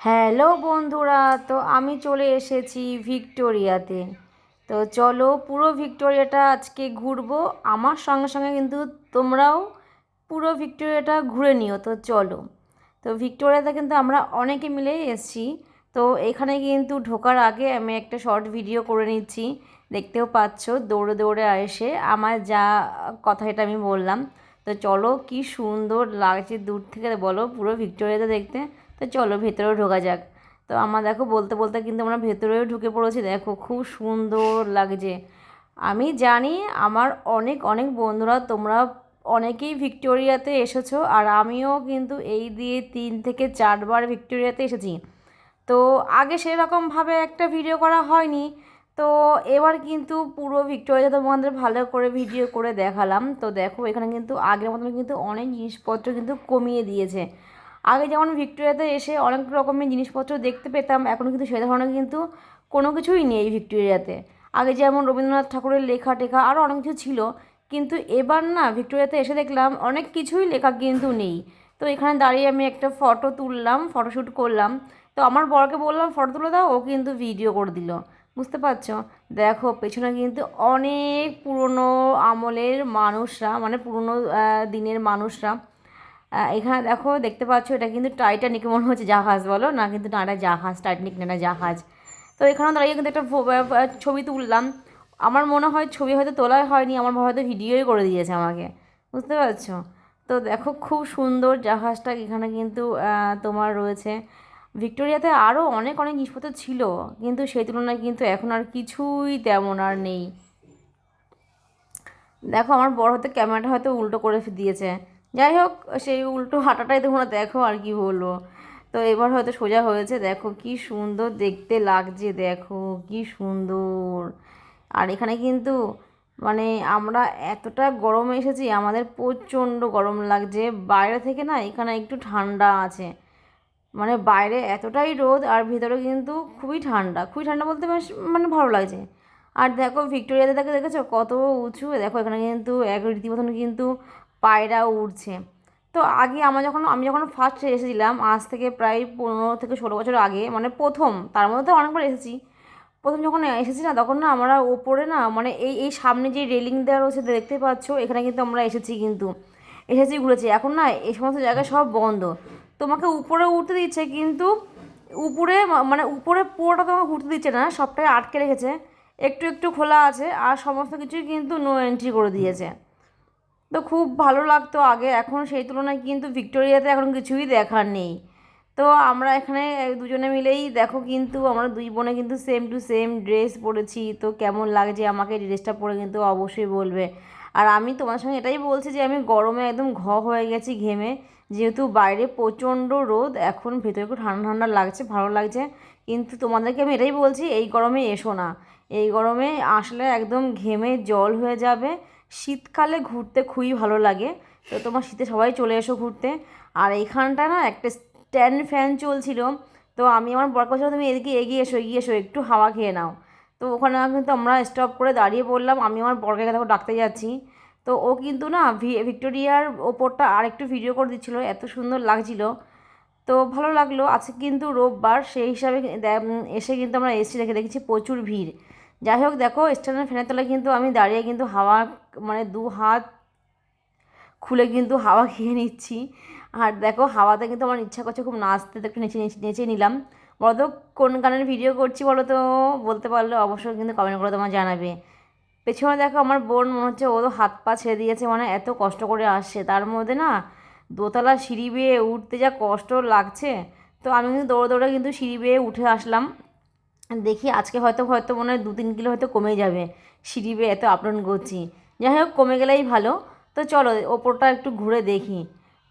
Hello বন্ধুরা, তো আমি চলে এসেছি ভিক্টোরিয়াতে। তো চলো পুরো ভিক্টোরিয়াটা আজকে ঘুরবো। আমার সঙ্গে সঙ্গে কিন্তু তোমরাও পুরো ভিক্টোরিয়াটা ঘুরে নিও, তো চলো। তো ভিক্টোরিয়াতে কিন্তু আমরা অনেকে মিলেই এসেছি। তো এখানে কিন্তু ঢোকার আগে আমি একটা শর্ট ভিডিও করে নিচ্ছি। দেখতেও পাচ্ছ, দৌড়ে দৌড়ে এসে আমার যা কথা এটা আমি বললাম। তো চলো কি সুন্দর লাগছে, দূর থেকে বলো পুরো ভিক্টোরিয়াতে দেখতে। তো চলো ভেতরেও ঢোকা যাক। তো আমার দেখো বলতে বলতে কিন্তু আমরা ভেতরেও ঢুকে পড়েছি, দেখো খুব সুন্দর লাগছে। আমি জানি আমার অনেক অনেক বন্ধুরা, তোমরা অনেকেই ভিক্টোরিয়াতে এসেছ আর আমিও কিন্তু এই দিয়ে তিন থেকে চারবার ভিক্টোরিয়াতে এসেছি। তো আগে সেরকমভাবে একটা ভিডিও করা হয়নি। তো এবার কিন্তু পুরো ভিক্টোরিয়া তোমাদের ভালো করে ভিডিও করে দেখালাম। তো দেখো এখানে কিন্তু আগের মতন কিন্তু অনেক জিনিসপত্র কিন্তু কমিয়ে দিয়েছে। আগে যেমন ভিক্টোরিয়াতে এসে অনেক রকমের জিনিসপত্র দেখতে পেতাম, এখন কিন্তু সে ধরনের কিন্তু কোনো কিছুই নেই ভিক্টোরিয়াতে। আগে যেমন রবীন্দ্রনাথ ঠাকুরের লেখা টেখা আরও অনেক কিছু ছিল, কিন্তু এবার না ভিক্টোরিয়াতে এসে দেখলাম অনেক কিছুই লেখা কিন্তু নেই। তো এখানে দাঁড়িয়ে আমি একটা ফটো তুললাম ফটোশ্যুট করলাম। তো আমার বরকে বললাম, ফটো তুলে দাও, ও কিন্তু ভিডিও করে দিল। বুঝতে পারছ? দেখো, পেছনে কিন্তু অনেক পুরনো আমলের মানুষরা মানে পুরনো দিনের মানুষরা এখানে দেখো, দেখতে পাচ্ছ, এটা কিন্তু টাইটানিক মনে হচ্ছে জাহাজ, বলো? না, কিন্তু না, এটা জাহাজ টাইটানিক না জাহাজ। তো এখানেও দাঁড়িয়ে কিন্তু একটা ছবি তুললাম। আমার মনে হয় ছবি হয়তো তোলাই হয়নি, আমার হয়তো ভিডিওই করে দিয়েছে আমাকে। বুঝতে পারছ? তো দেখো, খুব সুন্দর জাহাজটা, এখানে কিন্তু তোমার রয়েছে। ভিক্টোরিয়াতে আরও অনেক অনেক জিনিসপত্র ছিল, কিন্তু সেই তুলনায় কিন্তু এখন আর কিছুই তেমন আর নেই। দেখো, আমার বড় হয়তো ক্যামেরাটা হয়তো উল্টো করে দিয়েছে। যাই হোক, সেই উল্টো হাঁটাটাই তোমরা দেখো আর কি বলব। তো এবার হয়তো সোজা হয়েছে, দেখো কি সুন্দর দেখতে লাগছে, দেখো কি সুন্দর। আর এখানে কিন্তু মানে আমরা এতটা গরমে এসেছি, আমাদের প্রচণ্ড গরম লাগছে। বাইরে থেকে না এখানে একটু ঠান্ডা আছে। মানে বাইরে এতটাই রোদ আর ভিতরে কিন্তু খুবই ঠান্ডা। খুবই ঠান্ডা বলতে বেশ মানে ভালো লাগছে। আর দেখো ভিক্টোরিয়াতে দেখে, দেখেছ কত উঁচু? দেখো এখানে কিন্তু এক রীতিমতন কিন্তু পায়রা উড়ছে। তো আগে আমার যখন, আমি যখন ফার্স্ট এসেছিলাম, আজ থেকে প্রায় পনেরো থেকে ষোলো বছর আগে মানে প্রথম, তার মধ্যে তো অনেকবার এসেছি। প্রথম যখন এসেছি না, তখন না আমরা ওপরে না মানে এই এই সামনে যে রেলিং দেওয়া রয়েছে দেখতে পাচ্ছ, এখানে কিন্তু আমরা এসেছি কিন্তু। এসেছি ঘুরেছি। এখন না এই সমস্ত জায়গায় সব বন্ধ। তোমাকে উপরে উঠতে দিচ্ছে কিন্তু উপরে মানে উপরে পুরোটা তোমাকে ঘুরতে দিচ্ছে না, সবটাই আটকে রেখেছে। একটু একটু খোলা আছে, আর সমস্ত কিছুই কিন্তু নো এন্ট্রি করে দিয়েছে। তো খুব ভালো লাগতো আগে, এখন সেই তুলনায় কিন্তু ভিক্টোরিয়াতে এখন কিছুই দেখার নেই। তো আমরা এখানে দুজনে মিলেই দেখো কিন্তু আমরা দুই বোনে কিন্তু সেম টু সেম ড্রেস পরেছি, তো কেমন লাগছে আমাকে ড্রেসটা পরে কিন্তু অবশ্যই বলবে। আর আমি তোমার সঙ্গে এটাই বলছি যে আমি গরমে একদম ঘ হয়ে গেছি ঘেমে, যেহেতু বাইরে প্রচণ্ড রোদ, এখন ভেতরে একটু ঠান্ডা ঠান্ডা লাগছে, ভালো লাগছে। কিন্তু তোমাদেরকে আমি এটাই বলছি, এই গরমে এসো না। এই গরমে আসলে একদম ঘেমে জল হয়ে যাবে শীতকালে ঘুরতে খুবই ভালো লাগে। তো তোমার শীতে সবাই চলে এসো ঘুরতে। আর এইখানটা না একটা স্ট্যান্ড ফ্যান চলছিল। তো আমি আমার বর কাছে তুমি এদিকে এগিয়ে এসো এগিয়ে এসো, একটু হাওয়া খেয়ে নাও। তো ওখানে কিন্তু আমরা স্টপ করে দাঁড়িয়ে পড়লাম। আমি আমার বরকে দেখো ডাকতে যাচ্ছি। তো ও কিন্তু না ভিক্টোরিয়ার ওপরটা আর একটু ভিডিও করে দিচ্ছিল, এত সুন্দর লাগছিল। তো ভালো লাগল। আজকে কিন্তু রোববার, সেই হিসাবে এসে কিন্তু আমরা এসি রেখে দেখেছি প্রচুর ভিড়। যাই হোক দেখো স্ট্যান্ডার্ড ফ্যানের তলায় কিন্তু আমি দাঁড়িয়ে কিন্তু হাওয়া মানে দু হাত খুলে কিন্তু হাওয়া খেয়ে নিচ্ছি। আর দেখো, হাওয়াতে কিন্তু আমার ইচ্ছা করছে খুব নাচতে, তো একটু নেচে নেচে নিলাম। বলো তো কোন গানের ভিডিও করছি বলো তো বলতে পারলে অবশ্যই কিন্তু কমেন্ট করে তোমার জানাবে। পেছনে দেখো, আমার বোন, মনে হচ্ছে ও তো হাত পা ছেড়ে দিয়েছে মানে এত কষ্ট করে আসছে। তার মধ্যে না, দোতলা সিঁড়ি বেয়ে উঠতে যা কষ্ট লাগছে, তো আমি কিন্তু দৌড়ে দৌড়ে কিন্তু সিঁড়ি বেয়ে উঠে আসলাম। দেখি আজকে হয়তো হয়তো মনে হয় দু তিন কিলো হয়তো কমে যাবে। সিঁড়ি বেয়ে এত আপডাউন করছি। যাই হোক, কমে গেলেই ভালো। তো চলো, ওপরটা একটু ঘুরে দেখি।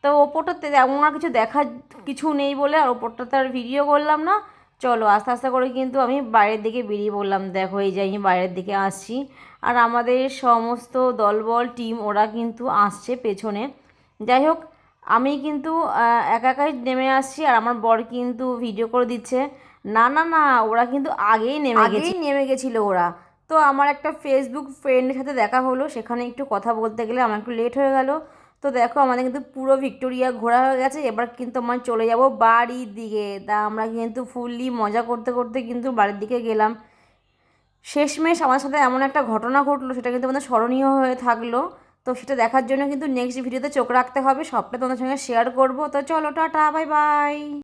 তো ওপরটাতে তেমন আর কিছু দেখার কিছু নেই বলে আর ওপরটাতে আর ভিডিও করলাম না। চলো, আস্তে আস্তে করে কিন্তু আমি বাইরের দিকে বেরিয়ে পড়লাম। দেখো, এই যে আমি বাইরের দিকে আসছি। আর আমাদের সমস্ত দলবল টিম ওরা কিন্তু আসছে পেছনে। যাই হোক আমি কিন্তু একা একাই নেমে আসছি আর আমার বর কিন্তু ভিডিও করে দিচ্ছে। না না না ওরা কিন্তু আগেই নেমে গেছে। নেমে গেছিল ওরা। তো আমার একটা ফেসবুক ফ্রেন্ডের সাথে দেখা হলো সেখানে একটু কথা বলতে গেলে আমার একটু লেট হয়ে গেল। তো দেখো আমাদের কিন্তু পুরো ভিক্টোরিয়া ঘোরা হয়ে গেছে। এবার কিন্তু আমার চলে যাব বাড়ির দিকে। তা আমরা কিন্তু ফুললি মজা করতে করতে কিন্তু বাড়ির দিকে গেলাম। শেষমেশ আমার সাথে এমন একটা ঘটনা ঘটলো সেটা কিন্তু আমাদের স্মরণীয় হয়ে থাকল। তো সেটা দেখার জন্য কিন্তু নেক্সট ভিডিওতে চোখ রাখতে হবে, সবটা তোমাদের সঙ্গে শেয়ার করব। তো চলো, টাটা বাই বাই